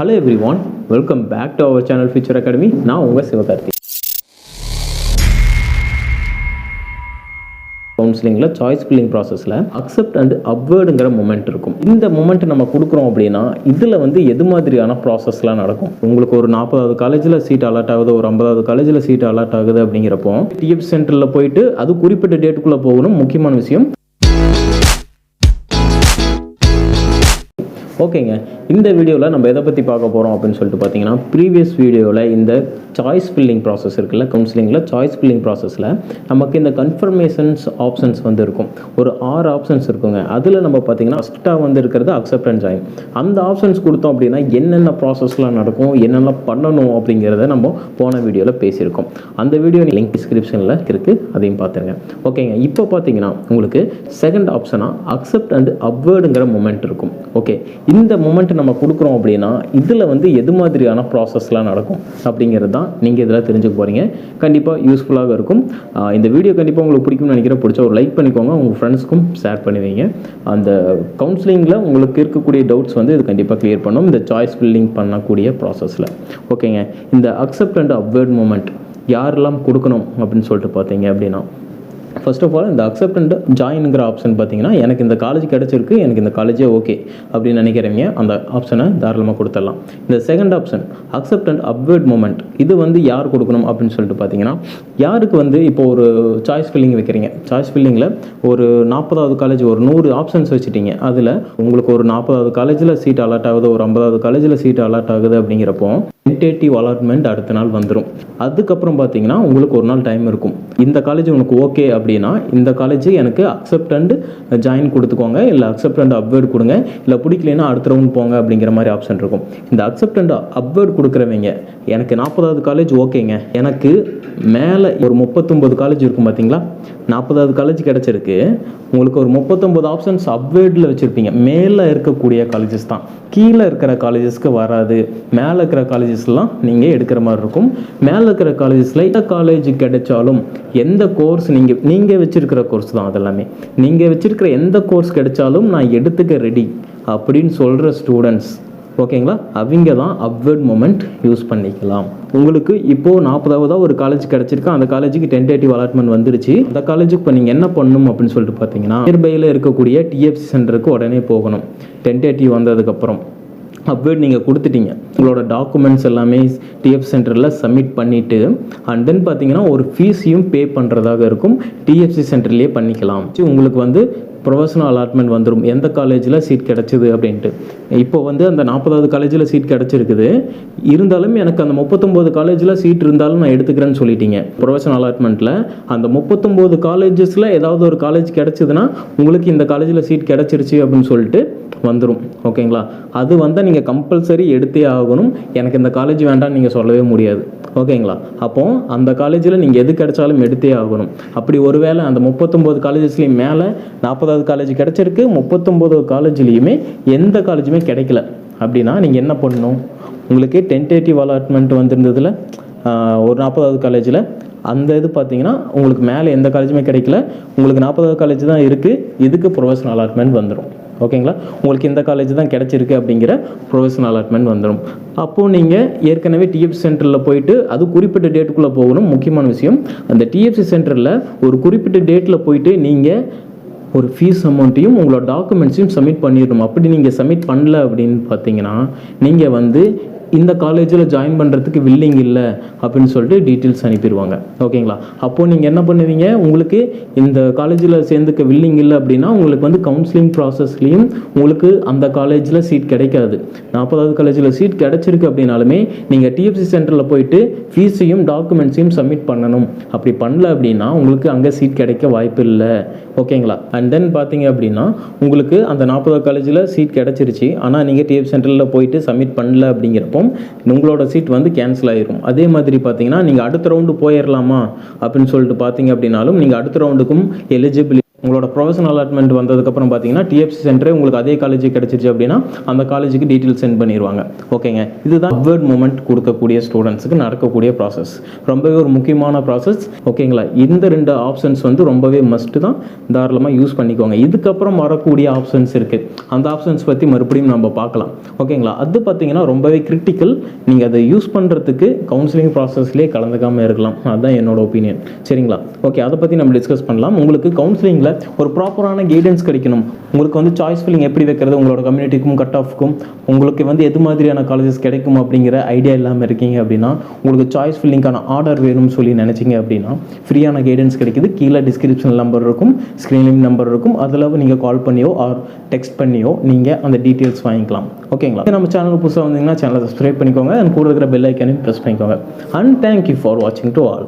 Hello everyone welcome back to our channel future academy நான் உங்கள் சிவகார்த்தி கவுன்சிலிங்கில் சாய்ஸ் ஃபில்லிங் ப்ராசஸில் அக்செப்ட் அண்ட் அப்வேர்டுங்கிற மூமெண்ட் இருக்கும். இந்த மூமெண்ட் நம்ம கொடுக்குறோம் அப்படின்னா இதில் வந்து எது மாதிரியான ப்ராசஸ்லாம் நடக்கும்? உங்களுக்கு ஒரு நாற்பதாவது காலேஜில் சீட் அலாட் ஆகுது ஒரு ஐம்பதாவது காலேஜில் சீட் அலாட் ஆகுது அப்படிங்கிறப்போ டிஎஃப் சென்டரில் போயிட்டு அது குறிப்பிட்ட டேட்டுக்குள்ளே போகணும். முக்கியமான விஷயம் ஓகேங்க. இந்த வீடியோவில் நம்ம எதை பற்றி பார்க்க போகிறோம் அப்படின்னு சொல்லிட்டு பார்த்தீங்கன்னா ப்ரீவியஸ் வீடியோவில் இந்த சாய்ஸ் ஃபில்லிங் ப்ராசஸ் இருக்குல்ல கவுன்சிலிங்கில் சாய்ஸ் ஃபில்லிங் ப்ராசஸில் நமக்கு இந்த கன்ஃபர்மேஷன்ஸ் ஆப்ஷன்ஸ் வந்து இருக்கும் ஒரு ஆறு ஆப்ஷன்ஸ் இருக்குங்க. அதில் நம்ம பார்த்தீங்கன்னா ஃபஸ்ட்டாக வந்து இருக்கிறது அக்செப்டன்ஸ் ஆகும் அந்த ஆப்ஷன்ஸ் கொடுத்தோம் அப்படின்னா என்னென்ன ப்ராசஸ்லாம் நடக்கும் என்னென்ன பண்ணணும் அப்படிங்கிறத நம்ம போன வீடியோவில் பேசியிருக்கோம். அந்த வீடியோ லிங்க் டிஸ்கிரிப்ஷனில் இருக்குது அதையும் பார்த்துருங்க ஓகேங்க. இப்போ பார்த்தீங்கன்னா உங்களுக்கு செகண்ட் ஆப்ஷனாக அக்செப்ட் அண்ட் அப்வேர்டுங்கிற மூமெண்ட் இருக்கும். ஓகே. இந்த மொமெண்ட் நம்ம கொடுக்குறோம் அப்படின்னா இதில் வந்து எது மாதிரியான ப்ராசஸ்லாம் நடக்கும் அப்படிங்கிறது தான் நீங்கள் இதில் தெரிஞ்சுக்க போகிறீங்க கண்டிப்பாக யூஸ்ஃபுல்லாக இருக்கும். இந்த வீடியோ கண்டிப்பாக உங்களுக்கு பிடிக்கும்னு நினைக்கிறேன். பிடிச்ச ஒரு லைக் பண்ணிக்கோங்க. உங்கள் ஃப்ரெண்ட்ஸ்க்கும் ஷேர் பண்ணுவீங்க அந்த கவுன்சிலிங்கில் உங்களுக்கு இருக்கக்கூடிய டவுட்ஸ் வந்து இது கண்டிப்பாக கிளியர் பண்ணும். இந்த சாய்ஸ் ஃபில்லிங் பண்ணக்கூடிய ப்ராசஸில் ஓகேங்க இந்த அக்செப்ட் அண்ட் அப்வேர்ட் மூமெண்ட் யாரெல்லாம் கொடுக்கணும் அப்படின்னு சொல்லிட்டு பார்த்தீங்க அப்படின்னா ஃபர்ஸ்ட் ஆஃப் ஆல் இந்த அக்செப்ட் அண்ட் ஜாயின்ங்கிற ஆப்ஷன் பார்த்தீங்கன்னா எனக்கு இந்த காலேஜ் கிடச்சிருக்கு எனக்கு இந்த காலேஜே ஓகே அப்படின்னு நினைக்கிறவங்க அந்த ஆப்ஷனை தாராளமாக கொடுத்துடலாம். இந்த second option accept and upward movement இது வந்து யார் கொடுக்கணும் அப்படின்னு சொல்லிட்டு பார்த்தீங்கன்னா யாருக்கு வந்து இப்போ ஒரு சாய்ஸ் ஃபில்லிங் வைக்கிறீங்க? சாய்ஸ் ஃபில்லிங்கில் ஒரு நாற்பதாவது காலேஜ் ஒரு நூறு ஆப்ஷன்ஸ் வச்சுட்டீங்க. அதில் உங்களுக்கு ஒரு நாற்பதாவது காலேஜில் சீட் அலாட் ஆகுது ஒரு ஐம்பதாவது காலேஜில் சீட் அலாட் ஆகுது அப்படிங்கிறப்போ டென்டேட்டிவ் அலாட்மெண்ட் அடுத்த நாள் வந்துடும் அதுக்கப்புறம் பார்த்தீங்கன்னா உங்களுக்கு ஒரு நாள் டைம் இருக்கும். இந்த காலேஜ் உனக்கு ஓகே அப்படின்னா இந்த காலேஜ் எனக்கு அக்செப்ட் அண்ட் ஜாயின் கொடுத்துக்கோங்க. இல்லை அக்செப்ட் அண்ட் அப்வேர்ட் கொடுங்க. இல்லை பிடிக்கலைன்னா அடுத்த ரவுண்ட் போங்க அப்படிங்கிற மாதிரி ஆப்ஷன் இருக்கும். இந்த அக்செப்ட் அண்ட் அப்வேர்ட் கொடுக்குறவங்க எனக்கு நாற்பதாவது காலேஜ் ஓகேங்க எனக்கு மேலே ஒரு முப்பத்தொம்பது காலேஜ் இருக்கும் பார்த்தீங்களா நாற்பதாவது காலேஜ் கிடச்சிருக்கு. உங்களுக்கு ஒரு முப்பத்தொம்பது ஆப்ஷன்ஸ் அப்வேர்டில் வச்சுருப்பீங்க. மேலே இருக்கக்கூடிய காலேஜஸ் தான். கீழே இருக்கிற காலேஜஸ்க்கு வராது. மேலே இருக்கிற காலேஜஸ்லாம் நீங்கள் எடுக்கிற மாதிரி இருக்கும். மேலே இருக்கிற காலேஜஸில் எந்த காலேஜ் கிடைச்சாலும் எந்த கோர்ஸ் நீங்கள் நீங்கள் வச்சுருக்கிற கோர்ஸ் தான் அதெல்லாமே. நீங்கள் வச்சுருக்கிற எந்த கோர்ஸ் கிடைச்சாலும் நான் எடுத்துக்க ரெடி அப்படின்னு சொல்கிற ஸ்டூடெண்ட்ஸ் ஓகேங்களா? அவங்க தான் அவ்வர்ட் மூமெண்ட் யூஸ் பண்ணிக்கலாம். உங்களுக்கு இப்போது நாற்பதாவதாக ஒரு காலேஜ் கிடச்சிருக்கு. அந்த காலேஜுக்கு டென்டேட்டிவ் அலாட்மெண்ட் வந்துருச்சு. அந்த காலேஜுக்கு இப்போ நீங்கள் என்ன பண்ணணும் அப்படின்னு சொல்லிட்டு பார்த்தீங்கன்னா நியர்பையில் இருக்கக்கூடிய டிஎஃப்சி சென்டருக்கு உடனே போகணும். டென்டேட்டிவ் வந்ததுக்கப்புறம். அப்டேட் நீங்கள் கொடுத்துட்டீங்க. உங்களோட டாக்குமெண்ட்ஸ் எல்லாமே டிஎஃப் சென்டரில் சப்மிட் பண்ணிவிட்டு அண்ட் தென் பார்த்தீங்கன்னா ஒரு ஃபீஸையும் பே பண்ணுறதாக இருக்கும். டிஎஃப்சி சென்டர்லேயே பண்ணிக்கலாம். உங்களுக்கு வந்து ப்ரொஃபஷனல் அலாட்மெண்ட் வந்துடும் எந்த காலேஜில் சீட் கிடச்சிது அப்படின்ட்டு. இப்போ வந்து அந்த நாற்பதாவது காலேஜில் சீட் கிடச்சிருக்குது. இருந்தாலும் எனக்கு அந்த முப்பத்தொம்போது காலேஜில் சீட் இருந்தாலும் நான் எடுத்துக்கிறேன்னு சொல்லிட்டீங்க. ப்ரொஃபஷனல் அலாட்மெண்ட்டில் அந்த முப்பத்தொம்போது காலேஜஸில் ஏதாவது ஒரு காலேஜ் கிடச்சிதுன்னா உங்களுக்கு இந்த காலேஜில் சீட் கிடச்சிருச்சு அப்படின்னு சொல்லிட்டு வந்துடும் ஓகேங்களா? அது வந்தால் நீங்கள் கம்பல்சரி எடுத்தே ஆகணும். எனக்கு இந்த காலேஜ் வேண்டாம்னு நீங்கள் சொல்லவே முடியாது. ஓகேங்களா? அப்போ அந்த காலேஜில் நீங்கள் எது கிடைச்சாலும் எடுத்தே ஆகணும். அப்படி ஒருவேளை அந்த முப்பத்தொம்போது காலேஜஸ்லேயும் மேலே நாற்பதாவது காலேஜ் கிடச்சிருக்கு. முப்பத்தொம்போது காலேஜ்லேயுமே எந்த காலேஜுமே கிடைக்கல. அப்படின்னா நீங்கள் என்ன பண்ணணும்? உங்களுக்கு டென்டேட்டிவ் அலாட்மெண்ட் வந்திருந்ததில் ஒரு நாற்பதாவது காலேஜில் அந்த இது பார்த்தீங்கன்னா உங்களுக்கு மேலே எந்த காலேஜுமே கிடைக்கல. உங்களுக்கு நாற்பதாவது காலேஜ் தான் இருக்குது இதுக்கு ப்ரொஃபஷனல் அலாட்மெண்ட் வந்துடும் ஓகேங்களா உங்களுக்கு இந்த காலேஜ் தான் கிடச்சிருக்கு அப்படிங்கிற ப்ரொஃபஷனல் அலாட்மெண்ட் வந்துடும் அப்போது நீங்கள் ஏற்கனவே டிஎஃப்சி சென்டரில் போயிட்டு அது குறிப்பிட்ட டேட்டுக்குள்ளே போகணும். முக்கியமான விஷயம் அந்த டிஎஃப்சி சென்டரில் ஒரு குறிப்பிட்ட டேட்டில் போயிட்டு நீங்கள் ஒரு ஃபீஸ் அமௌண்ட்டையும் உங்களோட டாக்குமெண்ட்ஸையும் சப்மிட் பண்ணிடணும். அப்படி நீங்கள் சப்மிட் பண்ணல அப்படின்னு பார்த்தீங்கன்னா நீங்கள் வந்து இந்த காலேஜில் ஜாயின் பண்ணுறதுக்கு வில்லிங் இல்லை அப்படின்னு சொல்லிட்டு டீட்டெயில்ஸ் அனுப்பிடுவாங்க ஓகேங்களா அப்போது நீங்கள் என்ன பண்ணுவீங்க? உங்களுக்கு இந்த காலேஜில் சேர்ந்துக்க வில்லிங் இல்லை அப்படின்னா உங்களுக்கு வந்து கவுன்சிலிங் ப்ராசஸ்லேயும் உங்களுக்கு அந்த காலேஜில் சீட் கிடைக்காது. நாற்பதாவது காலேஜில் சீட் கிடைச்சிருக்கு அப்படின்னாலுமே நீங்கள் டிஎஃப்சி சென்டரில் போயிட்டு ஃபீஸையும் டாக்குமெண்ட்ஸையும் சப்மிட் பண்ணணும். அப்படி பண்ணல அப்படின்னா உங்களுக்கு அங்கே சீட் கிடைக்க வாய்ப்பு இல்லை. ஓகேங்களா அண்ட் தென் பார்த்தீங்க அப்படின்னா உங்களுக்கு அந்த நாற்பதாவது காலேஜில் சீட் கிடச்சிருச்சு. ஆனால் நீங்கள் டிஎஃப் சென்டரில் போயிட்டு சப்மிட் பண்ணல அப்படிங்கிறப்போ உங்களோட சீட் வந்து கேன்சல் ஆயிரும். அதே மாதிரி பார்த்தீங்கன்னா நீங்கள் அடுத்த ரவுண்டு போயிடலாமா அப்படின்னு சொல்லிட்டு பார்த்தீங்க அப்படின்னாலும் நீங்கள் அடுத்த ரவுண்டுக்கும் எலிஜிபிலிட்டி உங்களோட ப்ரொஃபஷனல் அலாட்மெண்ட் வந்ததுக்கப்புறம் பார்த்தீங்கன்னா டிஎஃப்சி சென்டரே உங்களுக்கு அதே காலேஜ் கிடச்சிருச்சு அப்படின்னா அந்த காலேஜுக்கு டீட்டெயில் சென்ட் பண்ணிடுவாங்க ஓகேங்க இதுதான் அப்வர்ட் மூமெண்ட் கொடுக்கக்கூடிய ஸ்டூடெண்ட்ஸுக்கு நடக்கக்கூடிய ப்ராசஸ் ரொம்பவே ஒரு முக்கியமான ப்ராசஸ் ஓகேங்களா இந்த ரெண்டு ஆப்ஷன்ஸ் வந்து ரொம்பவே மஸ்ட்டு தான். தாராளமாக யூஸ் பண்ணிக்கோங்க. இதுக்கப்புறம் வரக்கூடிய ஆப்ஷன்ஸ் இருக்குது அந்த ஆப்ஷன்ஸ் பற்றி மறுபடியும் நம்ம பார்க்கலாம். ஓகேங்களா அது பார்த்தீங்கன்னா ரொம்பவே கிரிட்டிக்கல் நீங்கள் அதை யூஸ் பண்ணுறதுக்கு கவுன்சிலிங் ப்ராசஸ்லேயே கலந்துக்காமல் இருக்கலாம். அதுதான் என்னோட ஒப்பீனியன் சரிங்களா? ஓகே அதை பற்றி நம்ம டிஸ்கஸ் பண்ணலாம். உங்களுக்கு கவுன்சிலிங்கில் ஒரு ப்ராப்பரான கைடன்ஸ் கிடைக்கணும். உங்களுக்கு வந்து சாய்ஸ் ஃபில்லிங் எப்படி வைக்கிறது உங்களோட கம்யூனிட்டிக்கும் கட் ஆஃப்க்கும் உங்களுக்கு வந்து எது மாதிரியான காலேஜஸ் கிடைக்கும் அப்படிங்கிற ஐடியா இல்லாமல் இருக்கீங்க அப்படின்னா உங்களுக்கு சாய்ஸ் ஃபில்லிங்கான ஆர்டர் வேணும்னு சொல்லி நினச்சிங்க அப்படின்னா ஃப்ரீயான கைடன்ஸ் கிடைக்குது. கீழே டிஸ்கிரிப்ஷன் நம்பர் இருக்கும் ஸ்க்ரீனிங் நம்பர் இருக்கும். அதில் நீங்கள் கால் பண்ணியோ ஆர் டெக்ஸ்ட் பண்ணியோ நீங்கள் அந்த டீட்டெயில்ஸ் வாங்கிக்கலாம். ஓகேங்களா நம்ம சேனல் புதுசாக வந்தீங்கன்னா சேனலை சப்ஸ்கிரைப் பண்ணிக்கோங்க. அண்ட் கூட இருக்கிற பெல் ஐக்கானையும் ப்ரெஸ் பண்ணிக்கோங்க. அண்ட் தேங்க்யூ ஃபார் வாட்சிங் டு ஆல்